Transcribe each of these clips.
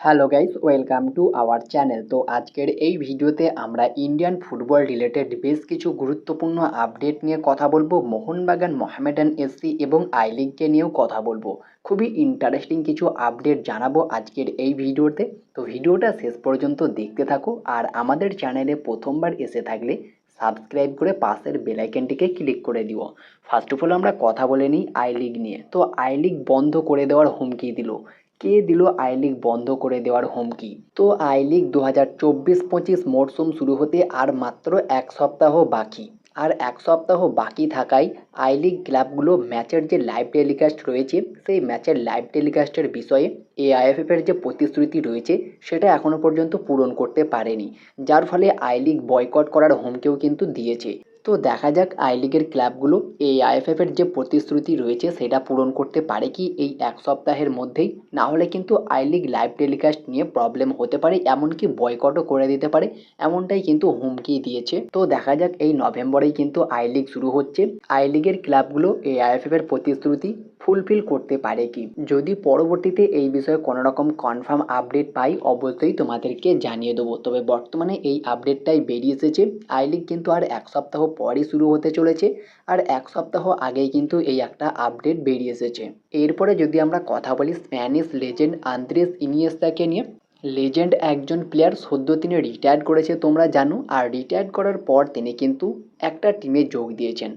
Hello guys welcome to our channel তো আজকের এই ভিডিওতে আমরা ইন্ডিয়ান ফুটবল রিলেটেড বেশ কিছু গুরুত্বপূর্ণ আপডেট নিয়ে কথা বলব। মোহনবাগান, মোহামেডান এসসি এবং আই লিগকে নিয়েও কথা বলব। খুবই ইন্টারেস্টিং কিছু আপডেট জানাব আজকের এই ভিডিওতে। তো ভিডিওটা শেষ পর্যন্ত দেখতে থাকো আর আমাদের চ্যানেলে প্রথমবার এসে থাকলে সাবস্ক্রাইব করে পাশের বেলাইকেনটিকে ক্লিক করে দিও। ফার্স্ট অফ অল আমরা কথা বলে নিই আই লিগ নিয়ে। তো আই লিগ বন্ধ করে দেওয়ার হুমকি দিল। কে দিল আই লিগ বন্ধ করে দেওয়ার হুমকি? তো আই লিগ দু হাজার চব্বিশ পঁচিশ মরশুম শুরু হতে আর মাত্র এক সপ্তাহ বাকি। আর এক সপ্তাহ বাকি থাকায় আই লিগ ক্লাবগুলো ম্যাচের যে লাইভ টেলিকাস্ট রয়েছে, সেই ম্যাচের লাইভ টেলিকাস্টের বিষয়ে এআইএফএফ এর যে প্রতিশ্রুতি রয়েছে, সেটা এখনও পর্যন্ত পূরণ করতে পারেনি। যার ফলে আই লিগ বয়কট করার হুমকিও কিন্তু দিয়েছে। তো দেখা যাক আই লিগের ক্লাবগুলো এই আইএফএফ এর যে প্রতিশ্রুতি রয়েছে সেটা পূরণ করতে পারে কি এই এক সপ্তাহের মধ্যেই? না হলে কিন্তু আই লিগ লাইভ টেলিকাস্ট নিয়ে প্রবলেম হতে পারে, এমনকি বয়কটও করে দিতে পারে, এমনটাই কিন্তু হুমকি দিয়েছে। তো দেখা যাক এই নভেম্বরেই কিন্তু আই লিগ শুরু হচ্ছে। আই লিগের ক্লাবগুলো এই আইএফএফ এর প্রতিশ্রুতি ফুলফিল করতে পারে কি? যদি পরবর্তীতে এই বিষয়ে কোনো রকম কনফার্ম আপডেট পাই, অবশ্যই তোমাদেরকে জানিয়ে দেবো। তবে বর্তমানে এই আপডেটটাই বেরিয়ে এসেছে। আই লিগ কিন্তু আর এক সপ্তাহ পরই শুরু হতে চলেছে। আর এক সপ্তাহ আগেই কিন্তু এই একটা আপডেট বেরিয়ে এসেছে। এরপরে যদি আমরা কথা বলি স্প্যানিশ লেজেন্ড আন্দ্রেস ইনিয়েস্তাকে নিয়ে। লেজেন্ড একজন প্লেয়ার সদ্য তিনি রিটায়ার্ড করেছে, তোমরা জানো। আর রিটায়ার্ড করার পর তিনি কিন্তু একটা টিমে যোগ দিয়েছেন।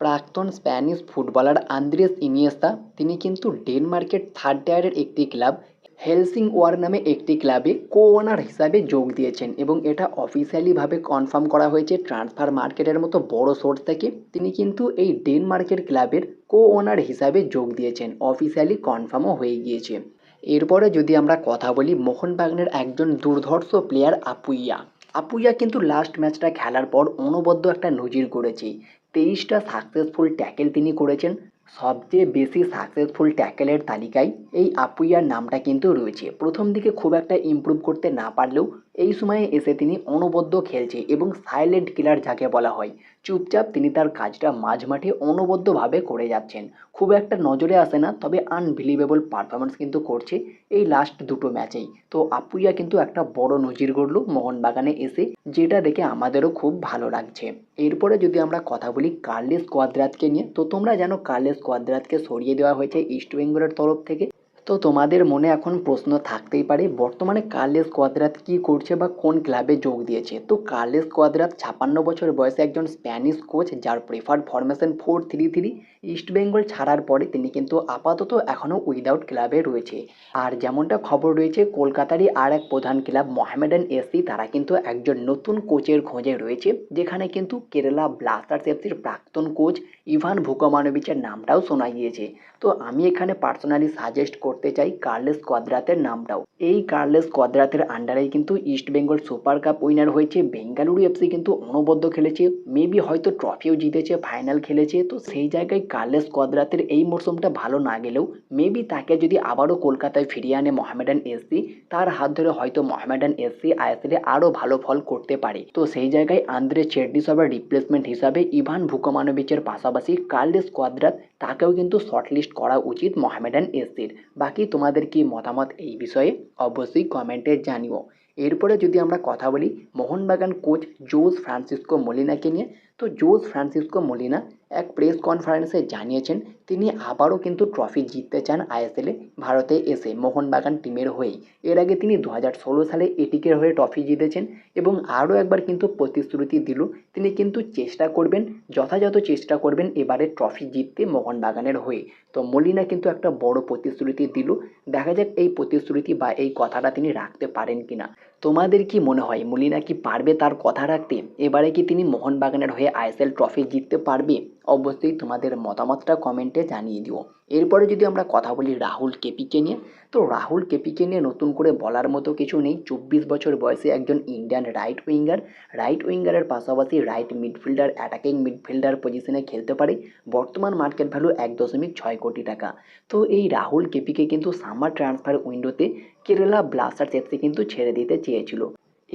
প্রাক্তন স্প্যানিশ ফুটবলার আন্দ্রেস ইনিয়েস্তা, তিনি কিন্তু ডেনমার্কের থার্ড টায়ারের একটি ক্লাব হেলসিং ওয়ার নামে একটি ক্লাবে কো ওনার হিসাবে যোগ দিয়েছেন এবং এটা অফিসিয়ালিভাবে কনফার্ম করা হয়েছে ট্রান্সফার মার্কেটের মতো বড় সোর্স থেকে। তিনি কিন্তু এই ডেনমার্কের ক্লাবের কো ওনার হিসাবে যোগ দিয়েছেন, অফিসিয়ালি কনফার্মও হয়ে গিয়েছে। এরপরে যদি আমরা কথা বলি মোহনবাগানের একজন দুর্ধর্ষ প্লেয়ার, আপুইয়া। আপুইয়া কিন্তু লাস্ট ম্যাচটা খেলার পর অনবদ্য একটা নজির গড়েছে। তেইশটা সাকসেসফুল ট্যাকেল তিনি করেছেন। সবচেয়ে বেশি সাকসেসফুল ট্যাকেলের তালিকায় এই আপুইয়ার নামটা কিন্তু রয়েছে। প্রথম দিকে খুব একটা ইম্প্রুভ করতে না পারলেও এই সময়ে এসে তিনি অনবদ্য খেলছে এবং সাইলেন্ট কিলার যাকে বলা হয়। চুপচাপ তিনি তার কাজটা মাঝ মাঠে অনবদ্যভাবে করে যাচ্ছেন। খুব একটা নজরে আসে না, তবে আনবিলিভেবল পারফরমেন্স কিন্তু করছে এই লাস্ট দুটো ম্যাচেই তো আপুইয়া কিন্তু একটা বড় নজির গড়ল মোহনবাগানে এসে, যেটা দেখে আমাদেরও খুব ভালো লাগছে। এরপরে যদি আমরা কথা বলি কার্লেস কোয়াদ্রাতকে নিয়ে, তো তোমরা জানো কার্লেস কোয়াদ্রাতকে সরিয়ে দেওয়া হয়েছে ইস্ট বেঙ্গলের তরফ থেকে। তো তোমাদের মনে এখন প্রশ্ন থাকতেই পারে, বর্তমানে কার্লেস কোয়াদ্রাত কী করছে বা কোন ক্লাবে যোগ দিয়েছে? তো কার্লেস কোয়াদ্রাত ছাপান্ন বছর বয়সে একজন স্প্যানিশ কোচ যার preferred formation four three three East Bengal ছাড়ার পরে তিনি কিন্তু আপাতত এখনও উইদাউট ক্লাবে রয়েছে। আর যেমনটা খবর রয়েছে, কলকাতারই আর এক প্রধান ক্লাব মোহামেডান এসি তারা কিন্তু একজন নতুন কোচের খোঁজে রয়েছে, যেখানে কিন্তু কেরালা ব্লাস্টার্স এফসির প্রাক্তন কোচ ইভান ভুকমানোভিচের নামটাও শোনা গিয়েছে। তো আমি এখানে পার্সোনালি সাজেস্ট করতে চাই কার্লেস কোয়াদ্রাতের নামটাও। এই কার্লেস কোয়াদ্রাতের আন্ডারেই কিন্তু East Bengal super cup winner হয়েছে। বেঙ্গালুরু এফসি কিন্তু অনবদ্য খেলেছে। মেবি হয়তো ট্রফিও জিতেছে, ফাইনাল খেলেছে। তো সেই জায়গায় কার্লেস কোয়াদ্রাতের এই মরশুমটা ভালো না গেলেও মেবি তাকে যদি আবারও কলকাতায় ফিরিয়ে আনে মোহামেডান এসসি তার হাত ধরে হয়তো মোহামেডান এসসি আইএসএলে আরও ভালো ফল করতে পারে। তো সেই জায়গায় আন্দ্রে চেডনিসবের রিপ্লেসমেন্ট হিসাবে ইভান ভুকমানোভিচের পাশাপাশি কার্লেস কোয়াদ্রাত তাকেও কিন্তু শর্টলিস্ট করা উচিত মোহামেডান এসসির বাকি তোমাদের কি মতামত এই বিষয়ে? অবশ্যই কমেন্টে জানিও। এরপরে যদি আমরা কথা বলি মোহনবাগান কোচ জোস ফ্রান্সিসকো মলিনাকে নিয়ে তো জোস ফ্রান্সিসকো মলিনা এক প্রেস কনফারেন্সে জানিয়েছেন, তিনি আবারও কিন্তু ট্রফি জিততে চান আইএসএলে। ভারতে এসে মোহনবাগান টিমের হয়েই। এর আগে তিনি দু হাজার ষোলো সালে এটিকের হয়ে ট্রফি জিতেছেন এবং আরও একবার কিন্তু প্রতিশ্রুতি দিল। তিনি কিন্তু চেষ্টা করবেন, যথাযথ চেষ্টা করবেন এবারে ট্রফি জিততে মোহনবাগানের হয়ে। তো মলিনা কিন্তু একটা বড় প্রতিশ্রুতি দিল। দেখা যাক এই প্রতিশ্রুতি বা এই কথাটা তিনি রাখতে পারেন কিনা। তোমাদের কি মনে হয় মলিনা কি পারবে তার কথা রাখতে? এবারে কি তিনি মোহনবাগানের হয়ে আইএসএল ট্রফি জিততে পারবে? অবশ্যই তোমাদের মতামতটা কমেন্টে জানিয়ে দিও। এরপরে যদি আমরা কথা বলি রাহুল কেপিকে নিয়ে, তো রাহুল কেপিকে নিয়ে নতুন করে বলার মতো কিছু নেই। চব্বিশ বছর বয়সে একজন ইন্ডিয়ান রাইট উইঙ্গার রাইট উইঙ্গারের পাশাপাশি রাইট মিডফিল্ডার অ্যাটাকিং মিডফিল্ডার পজিশনে খেলতে পারে। বর্তমান মার্কেট ভ্যালু এক দশমিক ছয় কোটি টাকা। তো এই রাহুল কেপিকে কিন্তু সামার ট্রান্সফার উইন্ডোতে কেরালা ব্লাস্টার্স এফসি কিন্তু ছেড়ে দিতে চেয়েছিল।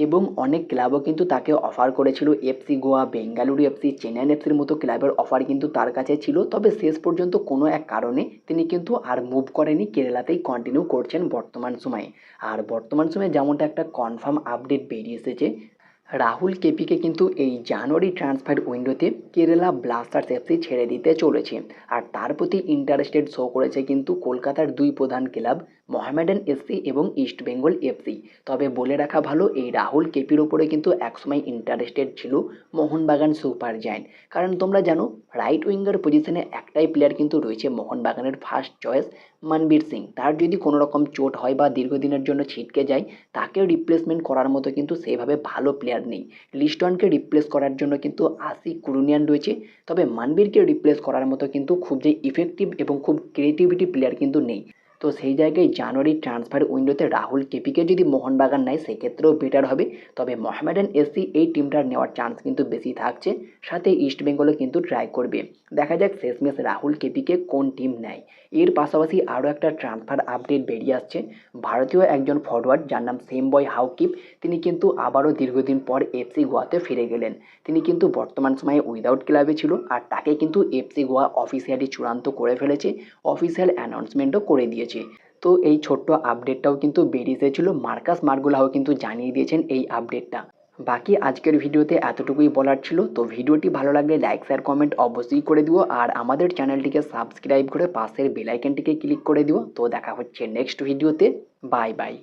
এবং অনেক ক্লাবও কিন্তু তাকে অফার করেছিল এফসি গোয়া, বেঙ্গালুরু এফসি চেন্নাইন এফসির মতো ক্লাবের অফার কিন্তু তার কাছে ছিল। তবে শেষ পর্যন্ত কোনো এক কারণে তিনি কিন্তু আর মুভ করেনি, কেরালাতেই কন্টিনিউ করছেন বর্তমান সময়ে। আর বর্তমান সময়ে যেমনটা একটা কনফার্ম আপডেট বেরিয়ে এসেছে, রাহুল কেপিকে কিন্তু এই জানুয়ারি ট্রান্সফার উইন্ডোতে কেরালা ব্লাস্টার্স এফসি ছেড়ে দিতে চলেছে। আর তার প্রতি ইন্টারেস্টেড শো করেছে কিন্তু কলকাতার দুই প্রধান ক্লাব মোহামেডান এফসি এবং ইস্ট বেঙ্গল এফসি তবে বলে রাখা ভালো, এই রাহুল কেপির ওপরে কিন্তু একসময় ইন্টারেস্টেড ছিল মোহনবাগান সুপার জায়েন্ট। কারণ তোমরা জানো রাইট উইঙ্গার পজিশনে একটাই প্লেয়ার কিন্তু রয়েছে মোহনবাগানের ফার্স্ট চয়েস মনবীর সিং। তার যদি কোনো রকম চোট হয় বা দীর্ঘদিনের জন্য ছিটকে যায়, তাকে রিপ্লেসমেন্ট করার মতো কিন্তু সেভাবে ভালো প্লেয়ার নেই। লিস্টনকে রিপ্লেস করার জন্য কিন্তু আশি কুরুনিয়ান রয়েছে। তবে মানবীরকে রিপ্লেস করার মতো কিন্তু খুব যে ইফেক্টিভ এবং খুব ক্রিয়েটিভিটি প্লেয়ার কিন্তু নেই। তো সেই জায়গায় জানুয়ারি ট্রান্সফার উইন্ডোতে রাহুল কেপিকে যদি মোহনবাগান নেয়, সেক্ষেত্রেও বেটার হবে। তবে মোহামেডান এসসি এই টিমটার নেওয়ার চান্স কিন্তু বেশি থাকছে। সাথে ইস্ট বেঙ্গলও কিন্তু ট্রাই করবে। দেখা যাক শেষমেশ রাহুল কেপিকে কোন টিম নেয়। এর পাশাপাশি আরও একটা ট্রান্সফার আপডেট বেরিয়ে আসছে। ভারতীয় একজন ফরওয়ার্ড যার নাম সেম বয় হাউকিপ তিনি কিন্তু আবারও দীর্ঘদিন পর এফসি গোয়াতে ফিরে গেলেন। তিনি কিন্তু বর্তমান সময়ে উইদাউট ক্লাবে ছিল, আর তাকে কিন্তু এফসি গোয়া অফিসিয়ালি চূড়ান্ত করে ফেলেছে। অফিসিয়াল অ্যানাউন্সমেন্টও করে দিয়েছে। তো এই ছোট্ট আপডেটটাও কিন্তু বেরিয়ে এসেছিল মার্কাস মার্গুলাও কিন্তু জানিয়ে দিয়েছেন এই আপডেটটা বাকি আজকের ভিডিওতে এতটুকুই বলার ছিল। তো ভিডিওটি ভালো লাগলে লাইক শেয়ার কমেন্ট অবশ্যই করে দিও। আর আমাদের চ্যানেলটিকে সাবস্ক্রাইব করে পাশের বেলাইকনটিকে ক্লিক করে দিও। তো দেখা হচ্ছে নেক্সট ভিডিওতে বাই বাই